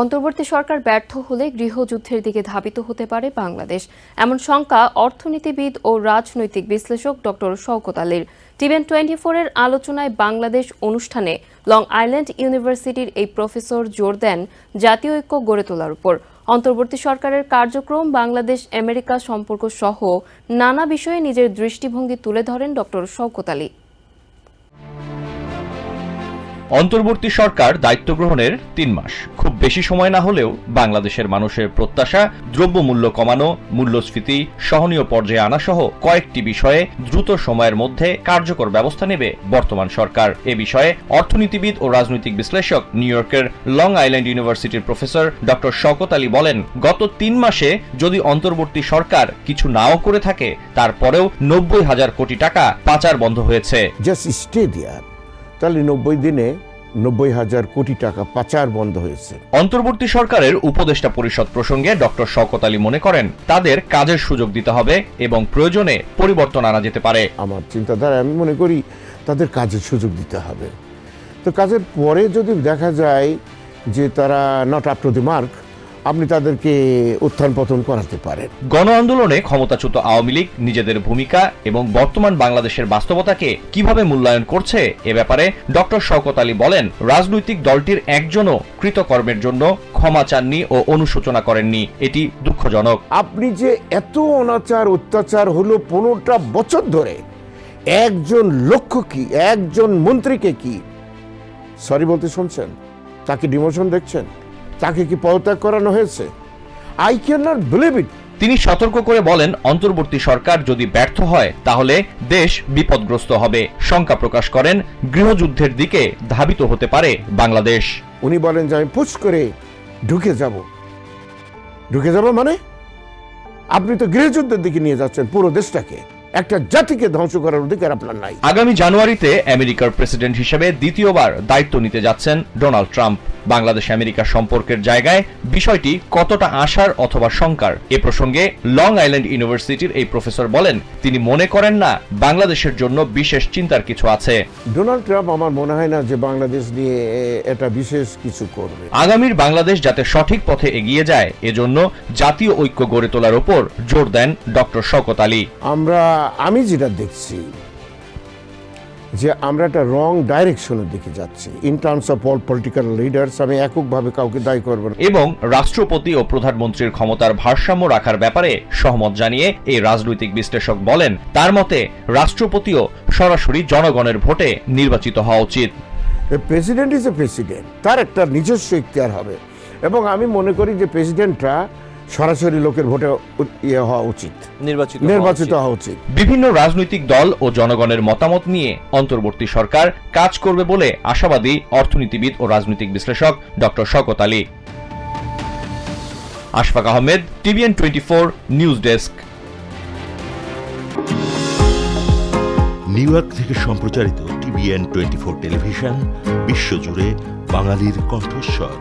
অন্তর্বর্তী সরকার ব্যর্থ হলে গৃহযুদ্ধের দিকে ধাবিত হতে পারে বাংলাদেশ। এমন শঙ্কা অর্থনীতিবিদ ও রাজনৈতিক বিশ্লেষক ডক্টর শওকত আলীর। টিভেন টোয়েন্টি ফোরের আলোচনায় বাংলাদেশ অনুষ্ঠানে লং আইল্যান্ড ইউনিভার্সিটির এই প্রফেসর জোর দেন জাতীয় ঐক্য গড়ে তোলার উপর। অন্তর্বর্তী সরকারের কার্যক্রম বাংলাদেশ আমেরিকা সম্পর্ক সহ নানা বিষয়ে নিজের দৃষ্টিভঙ্গি তুলে ধরেন ডক্টর শওকত আলী। অন্তর্বর্তী সরকার দায়িত্ব গ্রহণের তিন মাস। খুব বেশি সময় না হলেও বাংলাদেশের মানুষের প্রত্যাশা, দ্রব্যমূল্য কমানো, মূল্যস্ফীতি, সহনীয় পর্যায়ে আনা সহ কয়েকটি বিষয়ে দ্রুত সময়ের মধ্যে কার্যকর ব্যবস্থা নেবে বর্তমান সরকার। এ বিষয়ে অর্থনীতিবিদ ও রাজনৈতিক বিশ্লেষক নিউ ইয়র্কের লং আইল্যান্ড ইউনিভার্সিটির প্রফেসর ডক্টর শওকত আলী বলেন, গত তিন মাসে যদি অন্তর্বর্তী সরকার কিছু নাও করে থাকে, তারপরেও নব্বই হাজার কোটি টাকা পাচার বন্ধ হয়েছে। তাহলে নব্বই দিনে নব্বই হাজার কোটি টাকা পাচার বন্ধ হয়েছে। অন্তর্বর্তী সরকারের উপদেষ্টা পরিষদ প্রসঙ্গে ডক্টর শওকত আলী মনে করেন তাদের কাজের সুযোগ দিতে হবে এবং প্রয়োজনে পরিবর্তন আনা যেতে পারে। আমার চিন্তাধারা আমি মনে করি তাদের কাজের সুযোগ দিতে হবে। তো কাজের পরে যদি দেখা যায় যে তারা not up to the mark আপনি তাদেরকে উত্থান পতন করাতে পারেন। গণ আন্দোলনে ক্ষমতাচ্যুত আওয়ামী লীগ নিজেদের ভূমিকা এবং বর্তমান বাংলাদেশের বাস্তবতাকে কীভাবে মূল্যায়ন করছে এ ব্যাপারে ডক্টর শওকত আলী বলেন রাজনৈতিক দলটির একজনও কৃতকর্মের জন্য ক্ষমা চাননি ও অনুশোচনা করেননি। এটি দুঃখজনক। আপনি যে এত অনাচার অত্যাচার হলো পনেরোটা বছর ধরে একজন লক্ষ্য কি একজন মন্ত্রীকে কি? সরি বলতে শুনছেন? তাকে ডিমোশন দেখছেন? তাকে কি পদত্যাগ করানো হয়েছে? I can not believe it তিনি সতর্ক করে বলেন অন্তর্বর্তী সরকার যদি ব্যর্থ হয় তাহলে দেশ বিপদগ্রস্ত হবে। শঙ্কা প্রকাশ করেন গৃহযুদ্ধের দিকে ধাবিত হতে পারে বাংলাদেশ। উনি বলেন যে আমি পুশ করে ঢুকে যাব। ঢুকে যাব মানে? আপনি তো গৃহযুদ্ধের দিকে নিয়ে যাচ্ছেন পুরো দেশটাকে। একটা জাতিকে ধ্বংস করার অধিকার আপনার নাই। আগামী জানুয়ারিতে আমেরিকার প্রেসিডেন্ট হিসেবে দ্বিতীয়বার দায়িত্ব নিতে যাচ্ছেন ডোনাল্ড ট্রাম্প। বাংলাদেশ আমেরিকা সম্পর্কের জায়গায় বিষয়টি কতটা আশার অথবা শঙ্কার? এ প্রসঙ্গে লং আইল্যান্ড ইউনিভার্সিটির এই প্রফেসর বলেন তিনি মনে করেন না বাংলাদেশের জন্য বিশেষ চিন্তার কিছু আছে। ডোনাল্ড ট্রাম্প আমার মনে হয় না যে বাংলাদেশ নিয়ে এটা বিশেষ কিছু করবে। আগামীর বাংলাদেশ যাতে সঠিক পথে এগিয়ে যায় এজন্য জাতীয় ঐক্য গড়ে তোলার উপর জোর দেন ডক্টর শওকত আলী। আমরা আমি যেটা দেখছি যে আমরা একটা রং ডাইরেকশনের দিকে যাচ্ছি। In terms of all political leaders আমি এককভাবে কাউকে দায়ী করব না। এবং রাষ্ট্রপতি ও প্রধানমন্ত্রীর ক্ষমতার ভারসাম্য রাখার ব্যাপারে সহমত জানিয়ে এই রাজনৈতিক বিশ্লেষক বলেন তার মতে রাষ্ট্রপতিও সরাসরি জনগণের ভোটে নির্বাচিত হওয়া উচিত। প্রেসিডেন্ট ইজ এ প্রেসিডেন্ট তার একটা নিজস্ব ইখতিয়ার হবে। এবং আমি মনে করি যে প্রেসিডেন্টরা সরাসরি লোকের ভোটে ইয়ে হওয়া উচিত। নির্বাচিত নির্বাচিত হওয়া উচিত। বিভিন্ন রাজনৈতিক দল ও জনগণের মতামত নিয়ে অন্তর্বর্তী সরকার কাজ করবে বলে আশাবাদী অর্থনীতিবিদ ও রাজনৈতিক বিশ্লেষক doctor Shawkat Ali. Ashfaq Ahmed TVN twenty four news desk. New York থেকে সম্প্রচারিত টিভিএন টোয়েন্টি ফোর টেলিভিশন বিশ্বজুড়ে বাঙালির কণ্ঠস্বর।